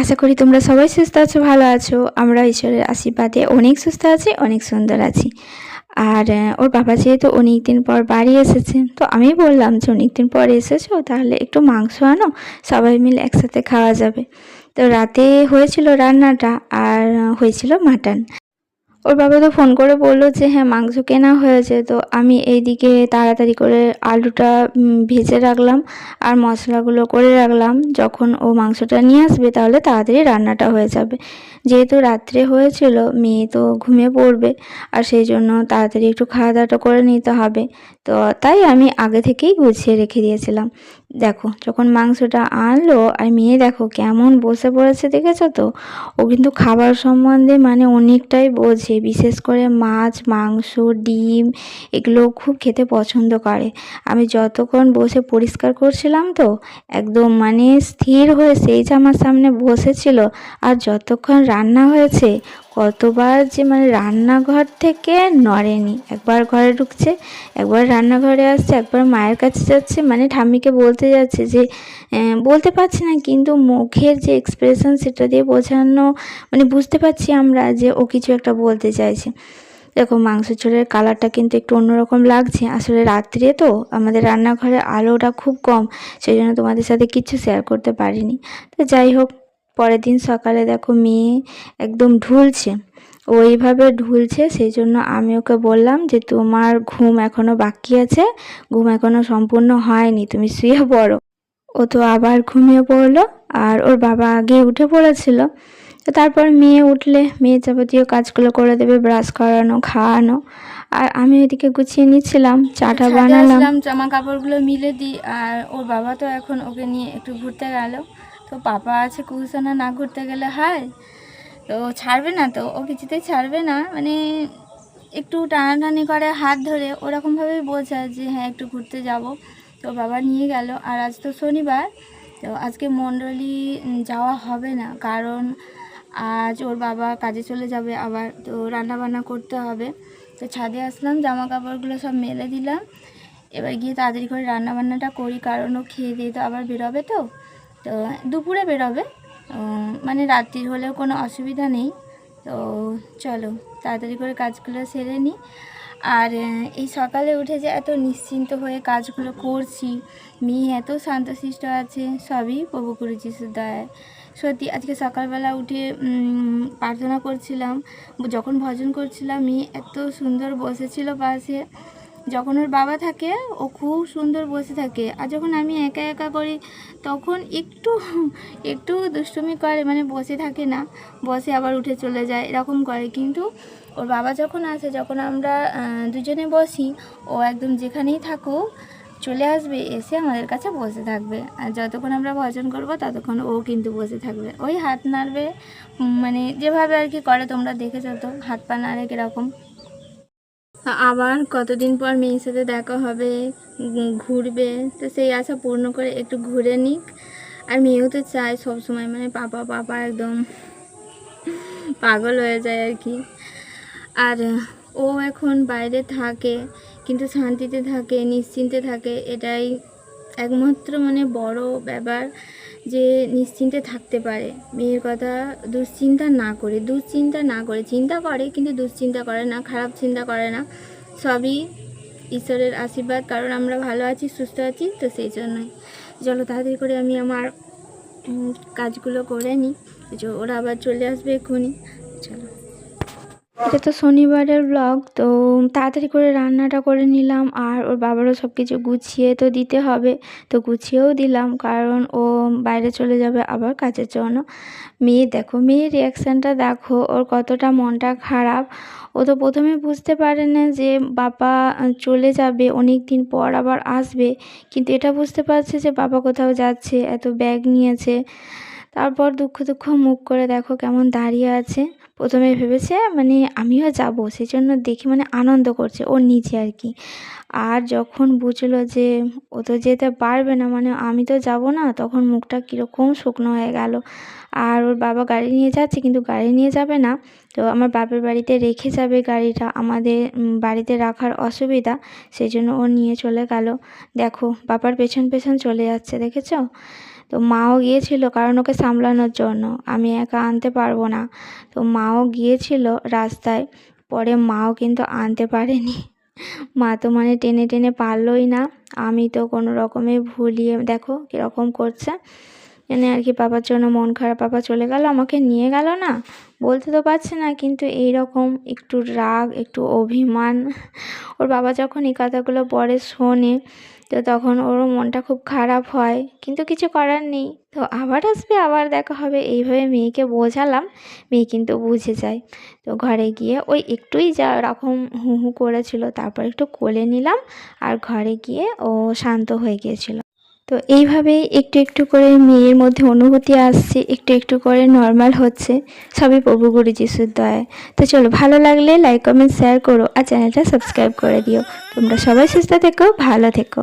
আশা করি তোমরা সবাই সুস্থ আছো, ভালো আছো। আমরা ঈশ্বরের আশীর্বাদে অনেক সুস্থ আছি, অনেক সুন্দর আছি। আর ওর বাবা যেহেতু অনেক দিন পর বাড়ি এসেছে, তো আমি বললাম যে অনেক দিন পর এসেছ, তাহলে একটু মাংস আনো, সবাই মিলে একসাথে খাওয়া যাবে। তো রাতে হয়েছিল রান্নাটা, আর হয়েছিল মাটন। ওর বাবা তো ফোন করে বলল যে হ্যাঁ মাংস কেনা হয়েছে, তো আমি এইদিকে তাড়াতাড়ি করে আলুটা ভেজে রাখলাম আর মশলাগুলো করে রাখলাম। যখন ও মাংসটা নিয়ে আসবে, তাহলে তাড়াতাড়ি রান্নাটা হয়ে যাবে। যেহেতু রাত্রে হয়েছিল, মেয়ে তো ঘুমিয়ে পড়বে, আর সেই জন্য তাড়াতাড়ি একটু খাওয়া দাওয়াটা করে নিতে হবে। তো তাই আমি আগে থেকেই গুছিয়ে রেখে দিয়েছিলাম। দেখো, যখন মাংসটা আনলো, আর মেয়ে দেখো কেমন বসে পড়েছে, দেখেছ তো? ও কিন্তু খাবার সম্বন্ধে মানে অনেকটাই বোঝে, বিশেষ করে মাছ, মাংস, ডিম, এগুলো খুব খেতে পছন্দ করে। আমি যতক্ষণ বসে পরিষ্কার করছিলাম তো, একদম মানে স্থির হয়ে সেই যে আমার সামনে বসেছিল, আর যতক্ষণ রান্না হয়েছে কতবার যে মানে রান্নাঘর থেকে নড়েনি, একবার ঘরে ঢুকছে, একবার রান্নাঘরে আসছে, একবার মায়ের কাছে যাচ্ছে মানে ঠাম্মিকে বলতে যাচ্ছে যে বলতে পারছি না, কিন্তু মুখের যে এক্সপ্রেশন সেটা দিয়ে বোঝানো মানে বুঝতে পারছি আমরা যে ও কিছু একটা বলতে চাইছে। দেখো, মাংস ঝোলের কালারটা কিন্তু একটু অন্যরকম লাগছে। আসলে রাত্রে তো আমাদের রান্নাঘরে আলোটা খুব কম, সেই জন্য তোমাদের সাথে কিছু শেয়ার করতে পারিনি। তো যাই হোক পরের দিন সকালে দেখো মেয়ে একদম ঢুলছে। ও এইভাবে ঢুলছে সেই জন্য আমি ওকে বললাম যে তোমার ঘুম এখনও বাকি আছে ঘুম এখনও সম্পূর্ণ হয়নি তুমি শুয়ে পড়ো। ও তো আবার ঘুমিয়ে পড়ল আর ওর বাবা আগে উঠে পড়েছিল। তো তারপর মেয়ে উঠলে মেয়ে যাবতীয় কাজগুলো করে দেবে ব্রাশ করানো খাওয়ানো। আর আমি ওইদিকে গুছিয়ে নিচ্ছিলাম চাটা বানালাম। জামা কাপড়গুলো মিলে দিই আর ওর বাবা তো এখন ওকে নিয়ে একটু ঘুরতে গেল। তো পাপা আছে কুহুসোনা না ঘুরতে গেলে হয়। তো ছাড়বে না তো, ও কিছুতেই ছাড়বে না। মানে একটু টানাটানি করে হাত ধরে ওরকমভাবেই বোঝায় যে হ্যাঁ একটু ঘুরতে যাব। তো বাবা নিয়ে গেল। আর আজ তো শনিবার, তো আজকে মণ্ডলী যাওয়া হবে না। কারণ আজ ওর বাবা কাজে চলে যাবে আবার, তো রান্নাবান্না করতে হবে। তো ছাদে আসলাম জামা কাপড়গুলো সব মেলে দিলাম। এবার গিয়ে তাড়াতাড়ি করে রান্নাবান্নাটা করি, কারণ ও খেয়ে দিয়ে তো আবার বেরোবে তো। তো দুপুরে বেরোবে। মানে রাত্রির হলেও কোনো অসুবিধা নেই। তো চলো, তাড়াতাড়ি করে কাজগুলো সেরে নিই আর এই সকালে উঠে যে এত নিশ্চিন্ত হয়ে কাজগুলো করছি, মেয়ে এত শান্তশিষ্ট আছে, সবই প্রভু গুরু যিশুর দয়ায়। সত্যি, আজকে সকালবেলা উঠে প্রার্থনা করছিলাম, যখন ভজন করছিলাম, মেয়ে এত সুন্দর বসেছিল পাশে। যখন ওর বাবা থাকে, ও খুব সুন্দর বসে থাকে। আর যখন আমি একা একা করি, তখন একটু একটু দুষ্টুমি করে মানে বসে থাকে না। বসে আবার উঠে চলে যায়, এরকম করে। কিন্তু ওর বাবা যখন আসে, যখন আমরা দুজনে বসি, ও একদম যেখানেই থাকুক, চলে আসবে, এসে আমাদের কাছে বসে থাকবে। আর যতক্ষণ আমরা ভজন করব, ততক্ষণ ও কিন্তু বসে থাকবে। ওই হাত নাড়বে মানে যেভাবে আর কি করে তোমরা দেখেছ তো, হাত পা নাড়ে কীরকম? আবার কতদিন পর মেয়ের সাথে দেখা হবে ঘুরবে, তো সেই আশা পূর্ণ করে একটু ঘুরে নিক। আর মেয়েও তো চায় সবসময় মানে পাপা পাপা একদম পাগল হয়ে যায় আর কি। আর ও এখন বাইরে থাকে, কিন্তু শান্তিতে থাকে, নিশ্চিন্তে থাকে, এটাই একমাত্র মানে বড় ব্যাপার। যে নিশ্চিন্তে থাকতে পারে। মেয়ের কথা দুশ্চিন্তা না করে, দুশ্চিন্তা না করে, চিন্তা করে কিন্তু দুশ্চিন্তা করে না, খারাপ চিন্তা করে না। সবই ঈশ্বরের আশীর্বাদ, কারণ আমরা ভালো আছি, সুস্থ আছি, তো সেই জন্যই। চলো তাড়াতাড়ি করে আমি আমার কাজগুলো করে নিই। ওরা আবার চলে আসবে এক্ষুনি। চলো। এটা তো শনিবারের ব্লগ তো তাড়াতাড়ি করে রান্নাটা করে নিলাম আর ওর বাবারও সব কিছু গুছিয়ে তো দিতে হবে, তো গুছিয়েও দিলাম কারণ ও বাইরে চলে যাবে আবার কাজের জন্য। মেয়ে দেখো, মেয়ের রিয়াকশানটা দেখো, ওর কতটা মনটা খারাপ। ও তো প্রথমে বুঝতে পারে না যে বাবা চলে যাবে অনেক দিন পর আবার আসবে, কিন্তু এটা বুঝতে পারছে যে বাবা কোথাও যাচ্ছে, এত ব্যাগ নিয়েছে। তারপর দুঃখ দুঃখ মুখ করে দেখো কেমন দাঁড়িয়ে আছে। প্রথমে ভেবেছে মানে আমিও যাব সেই জন্য দেখি মানে আনন্দ করছে ওর নিজে আর কি। আর যখন বুঝলো যে ও তো যেতে পারবে না মানে আমি তো যাব না, তখন মুখটা কীরকম শুকনো হয়ে গেল। আর ওর বাবা গাড়ি নিয়ে যাচ্ছে, কিন্তু গাড়ি নিয়ে যাবে না। তো আমার বাপের বাড়িতে রেখে যাবে গাড়িটা, আমাদের বাড়িতে রাখার অসুবিধা সেই জন্য ও নিয়ে চলে গেল। দেখো, বাবার পেছন পেছন চলে যাচ্ছে, দেখেছ? তো মাও গিয়েছিল কারণ ওকে সামলানোর জন্য। আমি একা আনতে পারব না। তো মাও গিয়েছিল রাস্তায়। পরে মাও কিন্তু আনতে পারেনি। মা তো মানে টেনে টেনে পারলই না। আমি তো কোনো রকমে ভুলিয়ে, দেখো কীরকম করছে। এনে আর কি বাবার জন্য মন খারাপ, বাবা চলে গেল, আমাকে নিয়ে গেল না। বলতে তো পারছে না, কিন্তু এই রকম একটু রাগ, একটু অভিমান। ওর বাবা যখন এই কথাগুলো পরে শোনে, তো তখন ওরও মনটা খুব খারাপ হয়। কিন্তু কিছু করার নেই। তো আবার আসবে, আবার দেখা হবে। এইভাবে মেয়েকে বোঝালাম, মেয়ে কিন্তু বুঝে যায়। তো ঘরে গিয়ে ওই একটুই যা রকম হু হু করেছিল, তারপর একটু কোলে নিলাম আর ঘরে গিয়ে ও শান্ত হয়ে গিয়েছিল। তো এইভাবে একটু একটু করে মেয়ের মধ্যে অনুভূতি আসছে, একটু একটু করে নর্মাল হচ্ছে। সবই প্রভু গুরু যিশুর দয়ায় তো চলো, ভালো লাগলে লাইক কমেন্ট শেয়ার করো আর চ্যানেলটা সাবস্ক্রাইব করে দিও। তোমরা সবাই সুস্থ থেকো, ভালো থেকো।